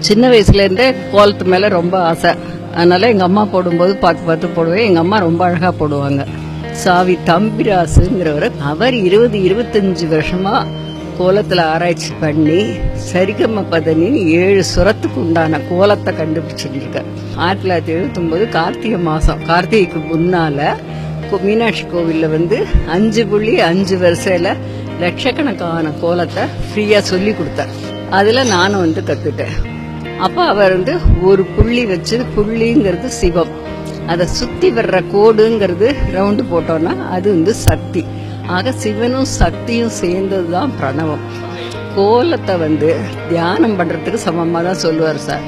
சின்ன வயசுலேருந்தே கோலத்து மேலே ரொம்ப ஆசை. அதனால் எங்கள் அம்மா போடும்போது பார்த்து பார்த்து போடுவேன். எங்கள் அம்மா ரொம்ப அழகாக போடுவாங்க. சாவி தம்பிராசுங்கிறவர் அவர் இருபது இருபத்தஞ்சி வருஷமாக கோலத்தில் ஆராய்ச்சி பண்ணி சரிகம பதனின் ஏழு சுரத்துக்கு உண்டான கோலத்தை கண்டுபிடிச்சிருக்கார் ஆயிரத்தி தொள்ளாயிரத்தி எழுபத்தொம்போது கார்த்திகை மாதம் கார்த்திகைக்கு முன்னால் மீனாட்சி கோவிலில் வந்து அஞ்சு புள்ளி அஞ்சு வரிசையில் லட்சக்கணக்கான கோலத்தை ஃப்ரீயாக சொல்லி கொடுத்தார். அதில் நானும் வந்து கத்துட்டேன் அப்போ அவர் வந்து ஒரு புள்ளி வச்சு புள்ளிங்கிறது சிவம். அதை சுற்றி வர்ற கோடுங்கிறது ரவுண்டு போட்டோன்னா அது வந்து சக்தி. ஆக சிவனும் சக்தியும் சேர்ந்தது தான் பிரணவம். கோலத்தை வந்து தியானம் பண்ணுறதுக்கு சமமாக தான் சொல்லுவார் சார்.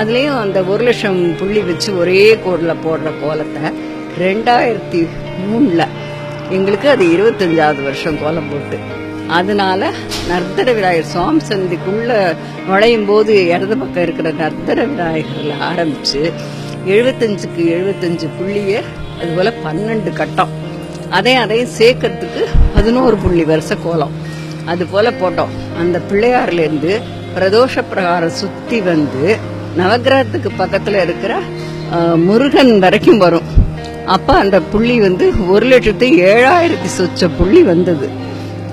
அதுலேயும் அந்த ஒரு லட்சம் புள்ளி வச்சு ஒரே கோடில் போடுற கோலத்தை ரெண்டாயிரத்தி மூணில் எங்களுக்கு அது இருபத்தஞ்சாவது வருஷம் கோலம் போட்டு. அதனால நர்த்தர விநாயகர் சுவாமி சந்திக்குள்ள நுழையும் போது இடது பக்கம் இருக்கிற நர்த்தர விநாயகர்ல ஆரம்பிச்சு எழுபத்தஞ்சுக்கு எழுபத்தஞ்சு புள்ளிய அதுபோல பன்னெண்டு கட்டம். அதையும் அதையும் சேர்க்கறதுக்கு பதினோரு புள்ளி வருஷ கோலம். அது போல போட்டோம். அந்த பிள்ளையார்ல இருந்து பிரதோஷ பிரகாரம் சுத்தி வந்து நவக்கிரகத்துக்கு பக்கத்துல இருக்கிற முருகன் வரைக்கும் வரும். அப்ப அந்த புள்ளி வந்து ஒரு லட்சத்து ஏழாயிரத்தி சொச்ச புள்ளி வந்தது.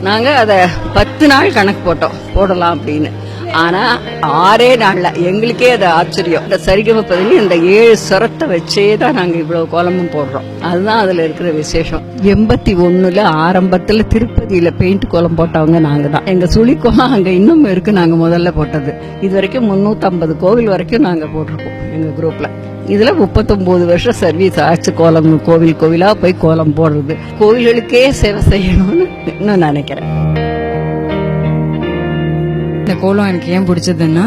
நாங்க அதை பத்து நாள் கணக்கு போட்டோம் போடலாம் அப்படின்னு. ஆனா ஆறே நாள்ல எங்களுக்கே அது ஆச்சரியம். இந்த சரிகம பதினி இந்த ஏழு சுரத்தை வச்சே தான் நாங்க இவ்வளவு கோலமும் போடுறோம். அதுதான் அதுல இருக்கிற விசேஷம். எண்பத்தி ஒண்ணுல ஆரம்பத்துல திருப்பதியில பெயிண்ட் கோலம் போட்டவங்க நாங்க தான். எங்க சுழிக்கோலம் அங்க இன்னும் இருக்கு நாங்க முதல்ல போட்டது. இது வரைக்கும் முன்னூத்தம்பது கோவில் வரைக்கும் நாங்க போட்டிருக்கோம். எங்க குரூப்ல இதுல முப்பத்தொம்போது வருஷம் சர்வீஸ் ஆச்சு. கோலம் கோவில் கோவிலாக போய் கோலம் போடுறது. கோவில்களுக்கே சேவை செய்யணும்னு இன்னும் நினைக்கிறேன். இந்த கோலம் எனக்கு ஏன் பிடிச்சதுன்னா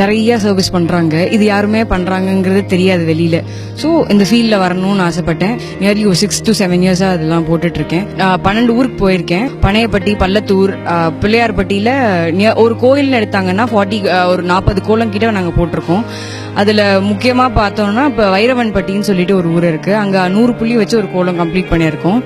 நிறைய சர்வீஸ் பண்ணுறாங்க இது யாருமே பண்ணுறாங்கங்கிறது தெரியாது வெளியில். ஸோ இந்த ஃபீல்டில் வரணும்னு ஆசைப்பட்டேன். நியர்லி ஒரு சிக்ஸ் டு செவன் இயர்ஸாக அதெல்லாம் போட்டுட்ருக்கேன். பன்னெண்டு ஊருக்கு போயிருக்கேன். பனையப்பட்டி பள்ளத்தூர் பிள்ளையார்பட்டியில் ஒரு கோயில் எடுத்தாங்கன்னா ஃபார்ட்டி ஒரு நாற்பது கோலம் கிட்ட நாங்கள் போட்டிருக்கோம். அதில் முக்கியமாக பார்த்தோம்னா இப்போ வைரவன்பட்டின்னு சொல்லிட்டு ஒரு ஊர் இருக்குது அங்கே நூறு புள்ளி வச்சு ஒரு கோலம் கம்ப்ளீட் பண்ணியிருக்கோம்.